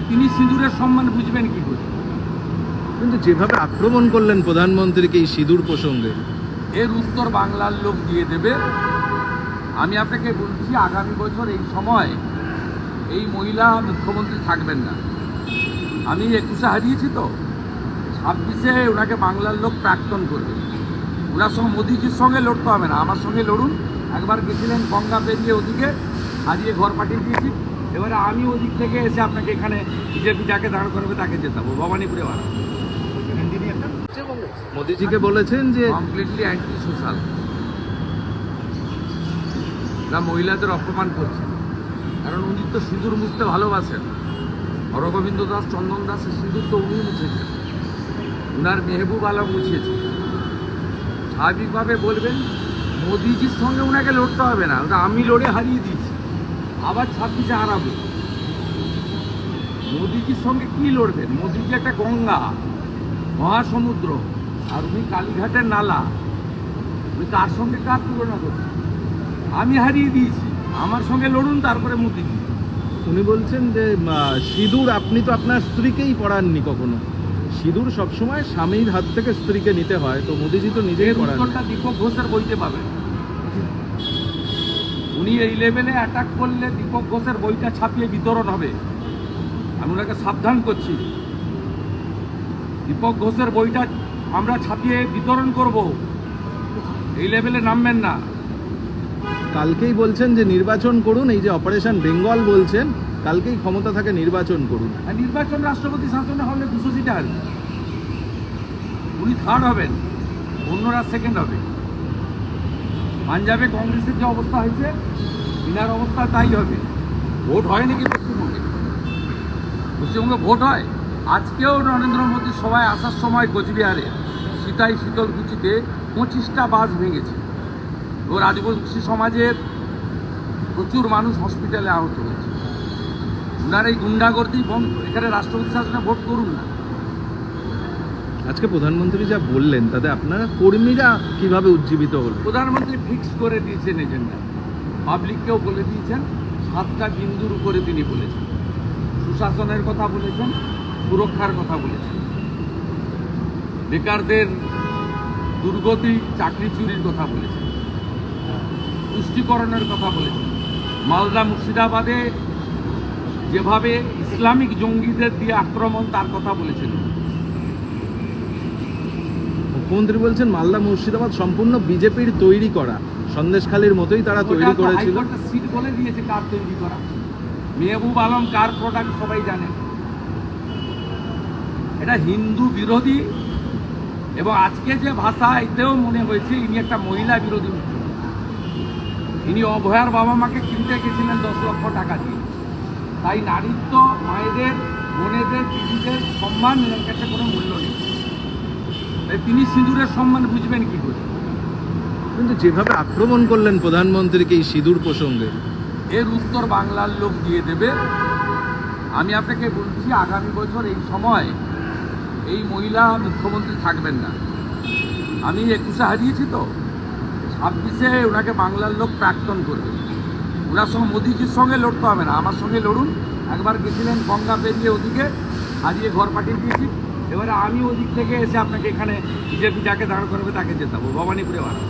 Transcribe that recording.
তিনি সিঁদুরের সম্মান বুঝবেন কি করে? কিন্তু যেভাবে আক্রমণ করলেন প্রধানমন্ত্রীকে এই সিঁদুর প্রসঙ্গে। এর উত্তর বাংলার লোক দিয়ে দেবে। আমি আপনাকে বলছি আগামী বছর এই সময় এই মহিলা মুখ্যমন্ত্রী থাকবেন না। আমি একুশে হারিয়েছি তো। ছাব্বিশে ওনাকে বাংলার লোক প্রাক্তন করবে। ওনার সঙ্গে মোদিজির সঙ্গে লড়তে হবে না। আমার সঙ্গে লড়ুন। একবার গেছিলেন গঙ্গা পেরিয়ে ওদিকে হারিয়ে ঘর পাঠিয়ে দিয়েছি। এবারে আমি ওদিক থেকে এসে আপনাকে এখানে বিজেপি যাকে দাঁড় করবে তাকে জেতাবো ভবানীপুরে বাড়া মোদিজিকে বলেছেন যে কমপ্লিটলি অ্যান্টি সোশ্যাল না মহিলাদের অপমান করছে। কারণ উনি তো সিঁদুর মুছতে ভালোবাসেন। হরগোবিন্দ দাস চন্দন দাসের সিঁদুর তো উনি মুছেছেন। উনার মেহবুব আলম মুছিয়েছে স্বাভাবিকভাবে বলবেন মোদিজির সঙ্গে ওনাকে লড়তে হবে না। ওটা আমি লড়ে হারিয়ে দিয়েছি। আবার ছাব্বিশে হারাবো। মোদিজির সঙ্গে কি লড়বেন মোদিজি একটা গঙ্গা মহাসমুদ্র আর উনি কালীঘাটের নালা। উনি কার সঙ্গে কার তুলনা করছেন? আমি হারিয়ে দিয়েছি। আমার সঙ্গে লড়ুন তারপরে মোদিজি। উনি বলছেন যে সিঁদুর আপনি তো আপনার স্ত্রীকেই পড়াননি কখনো। সিঁদুর সবসময় স্বামীর হাত থেকে স্ত্রীকে নিতে হয় তো মোদিজি তো নিজেই পড়ান দীপক ঘোষের বইতে পাবেন। উনি এই লেভেলে অ্যাটাক করলে দীপক ঘোষের বইটা ছাপিয়ে বিতরণ হবে। আমি ওনাকে সাবধান করছি। দীপক ঘোষের বইটা আমরা ছাপিয়ে বিতরণ করব। এই লেভেলে নামবেন না। কালকেই বলছেন যে নির্বাচন করুন এই যে অপারেশন বেঙ্গল বলছেন কালকেই ক্ষমতা থাকে নির্বাচন করুন। আর নির্বাচন রাষ্ট্রপতি শাসনে হলে দুশো সিটে আসবে উনি থার্ড হবেন অন্যরা সেকেন্ড হবে। পাঞ্জাবে কংগ্রেসের যে অবস্থা হয়েছে ইনার অবস্থা তাই হবে। ভোট হয় নাকি পশ্চিমবঙ্গে? পশ্চিমবঙ্গে ভোট হয়? আজকেও নরেন্দ্র মোদী সবাই আসার সময় কোচবিহারে সীতাই শীতলকুচিতে পঁচিশটা বাস ভেঙেছে। ও রাজবংশী সমাজের প্রচুর মানুষ হসপিটালে আহত হয়েছে। ওনার এই গুন্ডাগর্দি বন্ধ এখানে রাষ্ট্রপতি শাসনে ভোট করুন না। আজকে প্রধানমন্ত্রী যা বললেন তাতে আপনারা কর্মীরা কীভাবে উজ্জীবিত হল প্রধানমন্ত্রী ফিক্স করে দিয়েছেন এজেন্ডা। পাবলিককেও বলে দিয়েছেন, সাতটা বিন্দুর উপরে তিনি বলেছেন। সুশাসনের কথা বলেছেন, সুরক্ষার কথা বলেছেন। বেকারদের দুর্গতি, চাকরি চুরির কথা বলেছেন। পুষ্টিকরণের কথা বলেছেন। মালদা মুর্শিদাবাদে যেভাবে ইসলামিক জঙ্গিদের দিয়ে আক্রমণ, তার কথা বলেছেন। মুখ্যমন্ত্রী বলছেন, মালদা মুর্শিদাবাদ সম্পূর্ণ বিজেপির তৈরি করা। সন্দেশখালীর মতোই তারা তৈরি করেছিল। সিট বলে দিয়েছে কার তৈরি করা। মেহবুব আলম কার প্রোডাক্ট সবাই জানে। এটা হিন্দু বিরোধী এবং আজকে যে ভাষা এতেও মনে হয়েছে ইনি একটা মহিলা বিরোধী। ইনি অভয়ার বাবা মাকে কিনতে গেছিলেন দশ লক্ষ টাকা দিয়ে। তাই নারীত্ব মায়েদের বোনেদের দিদিদের সম্মান এর কাছে কোনো মূল্য নেই। তাই তিনি সিঁদুরের সম্মান বুঝবেন কি করে কিন্তু যেভাবে আক্রমণ করলেন প্রধানমন্ত্রীকে এই সিঁদুর প্রসঙ্গে, এর উত্তর বাংলার লোক দিয়ে দেবে। আমি আপনাকে বলছি, আগামী বছর এই সময় এই মহিলা মুখ্যমন্ত্রী থাকবেন না। আমি একুশে হারিয়েছি তো। ছাব্বিশে ওনাকে বাংলার লোক প্রাক্তন করবে। ওনার সঙ্গে মোদিজির সঙ্গে লড়তে হবে না। আমার সঙ্গে লড়ুন। একবার গেছিলেন গঙ্গা পেরিয়ে ওদিকে, হারিয়ে ঘর পাঠিয়ে দিয়েছি। এবারে আমি ওদিক থেকে এসে আপনাকে এখানে বিজেপি যাকে দাঁড় করবে, তাকে জেতাবো। ভবানীপুরে বাড়া